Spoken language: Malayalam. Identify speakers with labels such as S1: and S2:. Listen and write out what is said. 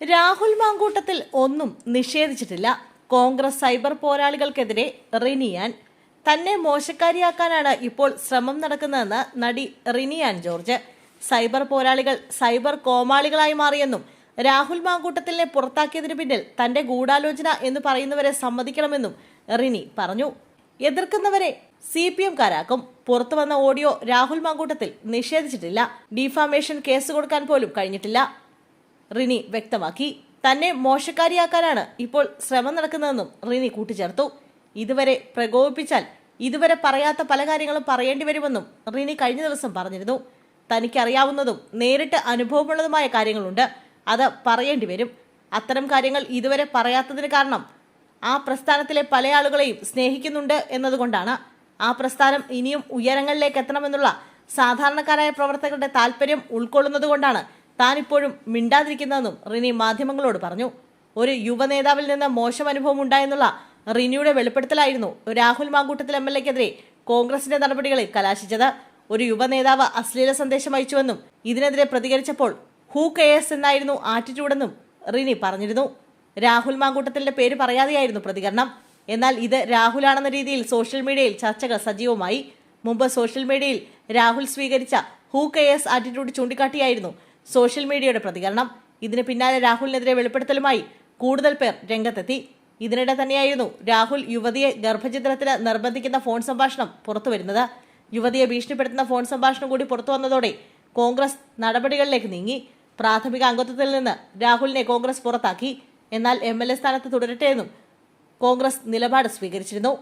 S1: രാഹുൽ മാങ്കൂട്ടത്തിൽ ഒന്നും നിഷേധിച്ചിട്ടില്ല. കോൺഗ്രസ് സൈബർ പോരാളികൾക്കെതിരെ റിനിയാൻ തന്നെ മോശക്കാരിയാക്കാനാണ് ഇപ്പോൾ ശ്രമം നടക്കുന്നതെന്ന് നടി റിനിയാൻ ജോർജ്. സൈബർ പോരാളികൾ സൈബർ കോമാളികളായി മാറിയെന്നും രാഹുൽ മാങ്കൂട്ടത്തിലിനെ പുറത്താക്കിയതിനു പിന്നിൽ തന്റെ ഗൂഢാലോചന എന്ന് പറയുന്നവരെ സമ്മതിക്കണമെന്നും റിനി പറഞ്ഞു. എതിർക്കുന്നവരെ സി പി എംകാരാക്കും പുറത്തു വന്ന ഓഡിയോ രാഹുൽ മാങ്കൂട്ടത്തിൽ നിഷേധിച്ചിട്ടില്ല. ഡിഫാമേഷൻ കേസ് കൊടുക്കാൻ പോലും കഴിഞ്ഞിട്ടില്ല. റിനി വ്യക്തമാക്കി. തന്നെ മോശക്കാരിയാക്കാനാണ് ഇപ്പോൾ ശ്രമം നടക്കുന്നതെന്നും റിനി കൂട്ടിച്ചേർത്തു. ഇതുവരെ പ്രകോപിപ്പിച്ചാൽ ഇതുവരെ പറയാത്ത പല കാര്യങ്ങളും പറയേണ്ടി വരുമെന്നും റിനി കഴിഞ്ഞ ദിവസം പറഞ്ഞിരുന്നു. തനിക്കറിയാവുന്നതും നേരിട്ട് അനുഭവമുള്ളതുമായ കാര്യങ്ങളുണ്ട്. അത് പറയേണ്ടി വരും. അത്തരം കാര്യങ്ങൾ ഇതുവരെ പറയാത്തതിന് കാരണം ആ പ്രസ്ഥാനത്തിലെ പല ആളുകളെയും സ്നേഹിക്കുന്നുണ്ട് എന്നതുകൊണ്ടാണ്. ആ പ്രസ്ഥാനം ഇനിയും ഉയരങ്ങളിലേക്ക് എത്തണമെന്നുള്ള സാധാരണക്കാരായ പ്രവർത്തകരുടെ താല്പര്യം ഉൾക്കൊള്ളുന്നതുകൊണ്ടാണ് താൻ ഇപ്പോഴും മിണ്ടാതിരിക്കുന്നതെന്നും റിനി മാധ്യമങ്ങളോട് പറഞ്ഞു. ഒരു യുവ നേതാവിൽ നിന്ന് മോശം അനുഭവം ഉണ്ടായെന്നുള്ള റിനിയുടെ വെളിപ്പെടുത്തലായിരുന്നു രാഹുൽ മാങ്കൂട്ടത്തിൽ എം എൽ എക്കെതിരെ കോൺഗ്രസിന്റെ നടപടികളിൽ കലാശിച്ചത്. ഒരു യുവ നേതാവ് അശ്ലീല സന്ദേശം അയച്ചുവെന്നും ഇതിനെതിരെ പ്രതികരിച്ചപ്പോൾ ഹൂ കെയേഴ്സ് എന്നായിരുന്നു ആറ്റിറ്റ്യൂഡെന്നും റിനി പറഞ്ഞിരുന്നു. രാഹുൽ മാങ്കൂട്ടത്തിന്റെ പേര് പറയാതെയായിരുന്നു പ്രതികരണം. എന്നാൽ ഇത് രാഹുലാണെന്ന രീതിയിൽ സോഷ്യൽ മീഡിയയിൽ ചർച്ചകൾ സജീവമായി. മുമ്പ് സോഷ്യൽ മീഡിയയിൽ രാഹുൽ സ്വീകരിച്ച ഹൂ കെയേഴ്സ് ആറ്റിറ്റ്യൂഡ് ചൂണ്ടിക്കാട്ടിയായിരുന്നു സോഷ്യൽ മീഡിയയുടെ പ്രതികരണം. ഇതിന് പിന്നാലെ രാഹുലിനെതിരെ വെളിപ്പെടുത്തലുമായി കൂടുതൽ പേർ രംഗത്തെത്തി. ഇതിനിടെ തന്നെയായിരുന്നു രാഹുൽ യുവതിയെ ഗർഭചിത്രത്തിന് നിർബന്ധിക്കുന്ന ഫോൺ സംഭാഷണം പുറത്തുവരുന്നത്. യുവതിയെ ഭീഷണിപ്പെടുത്തുന്ന ഫോൺ സംഭാഷണം കൂടി പുറത്തു വന്നതോടെ കോൺഗ്രസ് നടപടികളിലേക്ക് നീങ്ങി. പ്രാഥമിക അംഗത്വത്തിൽ നിന്ന് രാഹുലിനെ കോൺഗ്രസ് പുറത്താക്കി. എന്നാൽ എം എൽ എ സ്ഥാനത്ത് തുടരട്ടെ എന്നും കോൺഗ്രസ് നിലപാട് സ്വീകരിച്ചിരുന്നു.